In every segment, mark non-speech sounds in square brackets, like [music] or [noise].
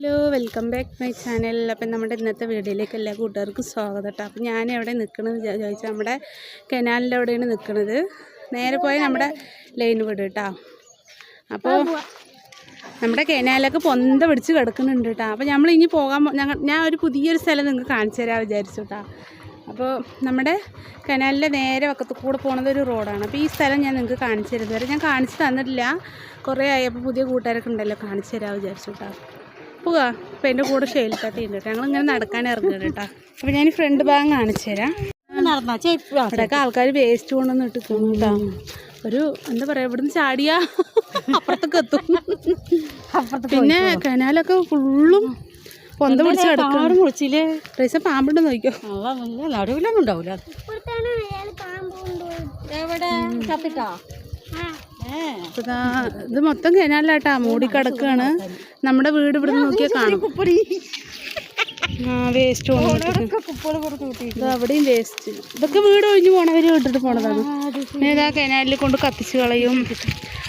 Hello welcome back my channel അപ്പം നമ്മുടെ ഇന്നത്തെ വീഡിയോയിലേക്ക് എല്ലാ കൂട്ടുകാർക്കും സ്വാഗതം കേട്ടോ. അപ്പം ഞാൻ എവിടെ നിൽക്കണമെന്ന് ചോദിച്ചാൽ നമ്മുടെ കനാലിന്റെ അവിടെയാണ് നിൽക്കുന്നത് നേരെ പോയി നമ്മുടെ ലൈൻ വീട് കേട്ടോ. അപ്പോൾ നമ്മുടെ കനാലൊക്കെ പൊന്ത പിടിച്ച് കിടക്കുന്നുണ്ട് കേട്ടോ. അപ്പോൾ നമ്മൾ ഇനി പോകാൻ ഞങ്ങൾ ഞാൻ ഒരു പുതിയൊരു സ്ഥലം നിങ്ങൾക്ക് കാണിച്ചു തരാൻ വിചാരിച്ചു കേട്ടോ. അപ്പോൾ നമ്മുടെ കനാലിന്റെ നേരെ വക്കത്ത് കൂടെ പോകുന്നത് ഒരു റോഡാണ്. അപ്പോൾ ഈ സ്ഥലം ഞാൻ നിങ്ങൾക്ക് കാണിച്ചു തരുന്നത് ഞാൻ കാണിച്ചു തന്നിട്ടില്ല. കുറേ ആയി. അപ്പോൾ പുതിയ കൂട്ടുകാരൊക്കെ ഉണ്ടല്ലോ കാണിച്ചു തരാൻ വിചാരിച്ചു കേട്ടോ. പോവാ. അപ്പോൾ എന്റെ കൂടെ ഷെയിൽക്കത്തി ഉണ്ട് കേട്ടോ. ഞങ്ങളിങ്ങനെ നടക്കാൻ ഇറങ്ങുന്നത് കേട്ടോ. അപ്പോൾ ഞാൻ ഫ്രണ്ട് ഭാഗം കാണിച്ചു തരാം. അവിടെയൊക്കെ ആൾക്കാർ വേസ്റ്റ് കൊണ്ടുവന്ന് ഇട്ട് കേട്ടോ. ഒരു എന്താ പറയാ ഇവിടുന്ന് ചാടിയാ അപ്പുറത്തൊക്കെ എത്തും. പിന്നെ കനാലൊക്കെ ഫുള്ളും പൊന്ത പിടിച്ച് കിടക്കും കാട് മുളിച്ചില്ലേ റൈസ പാമ്പുണ്ട് നോക്കിയോ നടുവിലൊന്നും ഉണ്ടാവില്ല എവിടെ? ചത്തിട്ടാ? ഇത് മൊത്തം കനാലാട്ടാ മൂടി കിടക്കാണ്. നമ്മുടെ വീട് ഇവിടെ നോക്കിയാൽ കാണും. വേസ്റ്റ് അവിടെയും വേസ്റ്റ് ഇതൊക്കെ വീട് ഒഴിഞ്ഞു പോണവര് ഇട്ടിട്ട് പോണതാണ് ഇതാ. കനാലിൽ കൊണ്ട് കത്തിച്ച് കളയും.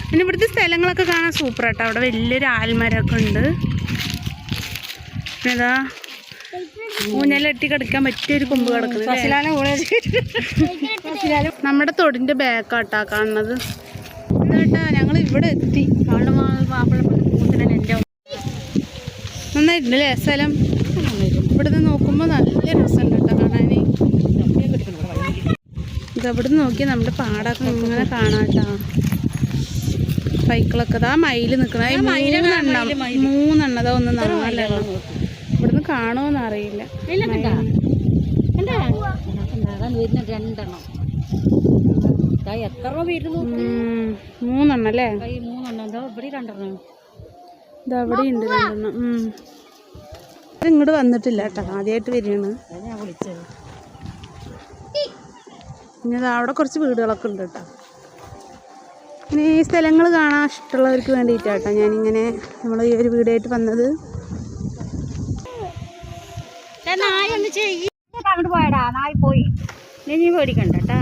പിന്നെ ഇവിടുത്തെ സ്ഥലങ്ങളൊക്കെ കാണാൻ സൂപ്പർ ആട്ടോ അവിടെ വലിയൊരു ആൽമരമൊക്കെ ഉണ്ട്. ഏതാ ഊഞ്ഞാലെട്ടി കിടക്കാൻ പറ്റിയൊരു കൊമ്പ് കിടക്കുന്നത് നമ്മുടെ തൊടിന്റെ ബാക്കാട്ടാ കാണുന്നത്. ഇതാട്ടാ ഞങ്ങൾ ഇവിടെ എത്തി. നന്നായിട്ടുണ്ടല്ലേ സ്ഥലം? ഇവിടുന്ന് നോക്കുമ്പോൾ നല്ല രസമുണ്ട് കേട്ടോ കാണാൻ ഇത് ഇവിടുന്ന് നോക്കിയാൽ നമ്മുടെ പാടൊക്കെ ഇങ്ങനെ കാണാട്ടാ സൈക്കിളൊക്കെ ആ മയിൽ നിൽക്കണ മൂന്നെണ്ണം മൂന്നെണ്ണതാ ഒന്ന് നാലെണ്ണം ഇവിടുന്ന് കാണുമോന്നറിയില്ല രണ്ടെണ്ണം. എത്ര വരുന്നു ഉം, മൂന്നെണ്ണം അല്ലേ? കൈ മൂന്നെണ്ണം. എന്താ ഇവിടെ രണ്ടെണ്ണം. ഇത് അവിടെ ഉണ്ട് രണ്ടെണ്ണം. ഇങ്ങോട്ട് വന്നിട്ടില്ല കേട്ടോ ആദ്യമായിട്ട് വരികയാണ്. ഞാൻ വിളിച്ചത്. ഇനി അവിടെ കുറച്ച് വീടുകളൊക്കെ ഉണ്ട് കേട്ടോ. പിന്നെ ഈ സ്ഥലങ്ങൾ കാണാൻ ഇഷ്ടമുള്ളവർക്ക് വേണ്ടിയിട്ടാട്ടോ ഞാനിങ്ങനെ നമ്മൾ ഈ ഒരു വീടായിട്ട് വന്നത്. നായ ഒന്ന് ചെയ്യ. അങ്ങോട്ട് പോയടാ നായ പോയി. നീ പേടിക്കണ്ട കേട്ടാ.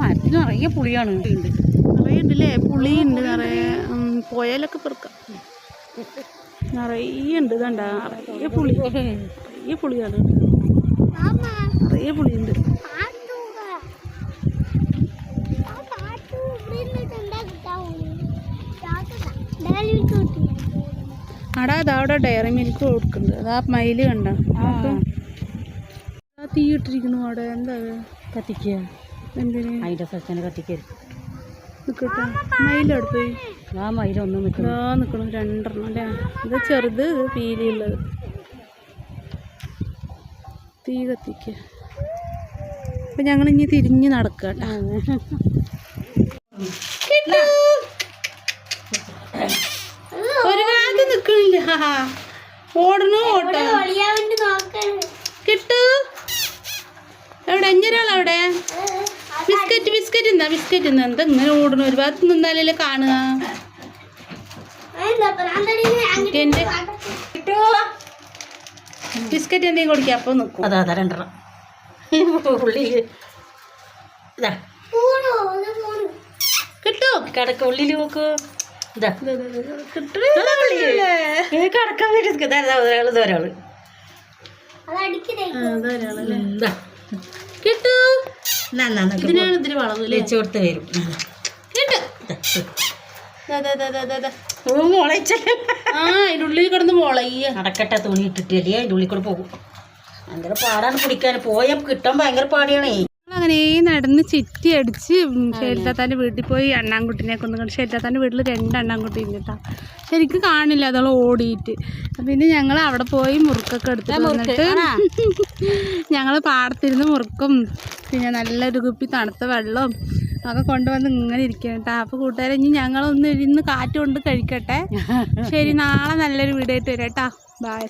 മരത്തിൽ നിറയെ പുളിയാണ്. ഉണ്ട് നിറയെ ഉണ്ടല്ലേ പുളിയുണ്ട് നിറയെ. ഉം, പുഴയിലൊക്കെ പെറുക്കാം. നിറയെ ഉണ്ട് ഇതണ്ട നിറയെ പുളി. നിറയെ പുളിയാണ്. നിറയെ പുളിയുണ്ട്. അടാ അതാ അവിടെ ഡയറി മിൽക്ക് കൊടുക്കുന്നുണ്ട്. അതാ മയിൽ കണ്ട. തീ ഇട്ടിരിക്കണു അവിടെ. എന്താ? കത്തിക്കുക. അതിന്റെ സസ്യനെ കത്തിക്കരുത്. നിക്കട്ടെ. മയിലെവിടെ പോയി. ആ മയിലൊന്നും നിൽക്കുന്നു ഇതാ നിക്കണു. രണ്ടെണ്ണം അല്ലേ? ഇത് ചെറുത് പീലിയുള്ളത്. തീ കത്തിക്ക. അപ്പൊ ഞങ്ങൾ ഇനി തിരിഞ്ഞ് നടക്കുക കേട്ടോ. ഒരു ഓടണോ ഓട്ടോ? കിട്ടു. എവിടെ? അഞ്ഞൊരാൾ അവിടെ ബിസ്ക്കറ്റ് ബിസ്ക്കറ്റ് എന്താ ബിസ്ക്കറ്റ് എന്താ എന്താ ഇങ്ങനെ ഓടണ ഒരു ഭാഗത്ത് നിന്നാലല്ലേ കാണുക? എന്റെ ബിസ്ക്കറ്റ് എന്തെങ്കിലും കൊടുക്കുക അപ്പൊ നിൽക്കും. അതാ അതാ രണ്ടെണ്ണം. ഉള്ളിൽ ഇതാ. കിട്ടോ? കിടക്ക ഉള്ളിൽ നോക്കൂ. ഇതാ. കിടക്കാൻ വേണ്ടി ഇതാ ഇതാ ഒരാൾ ഇതാ. ഇതിനാണ് ഇതിന് വളവില്ലേ വെച്ച് കൊടുത്ത് വരും. ആ അതിന്റെ ഉള്ളിൽ കിടന്ന് മുളയ്യ. നടക്കട്ടെ തുണി ഇട്ടിട്ടില്ലേ അതിന്റെ ഉള്ളിൽ കൂടെ പോകും. ഭയങ്കര പാടാണ് കുടിക്കാൻ. പോയ കിട്ടാൻ ഭയങ്കര പാടിയാണേ. നടന്ന് ചിറ്റി അടിച്ച് ഷെൽത്താത്താന്റെ വീട്ടിൽ പോയി അണ്ണാൻകുട്ടിനെ കൊന്നു. കണ്ട് ഷെൽത്താത്താന്റെ വീട്ടിൽ രണ്ട് അണ്ണാൻകുട്ടി ഇന്നിട്ടാ ശരിക്ക് കാണില്ല അതോളം ഓടിയിട്ട്. പിന്നെ ഞങ്ങൾ അവിടെ പോയി മുറുക്കൊക്കെ എടുത്ത് വന്നിട്ട് [laughs] ഞങ്ങൾ പാടത്തിരുന്ന് മുറുക്കും. പിന്നെ നല്ലൊരു കുപ്പി തണുത്ത വെള്ളവും ഒക്കെ കൊണ്ടുവന്ന് ഇങ്ങനെ ഇരിക്കണം കേട്ടോ അപ്പോൾ കൂട്ടുകാരെ ഇനി ഞങ്ങളൊന്ന് ഇരുന്ന് കാറ്റ് കൊണ്ട് കഴിക്കട്ടെ. [laughs] ശരി നാളെ നല്ലൊരു വീഡിയോ ആയിട്ട് വരാം കേട്ടോ ബായ്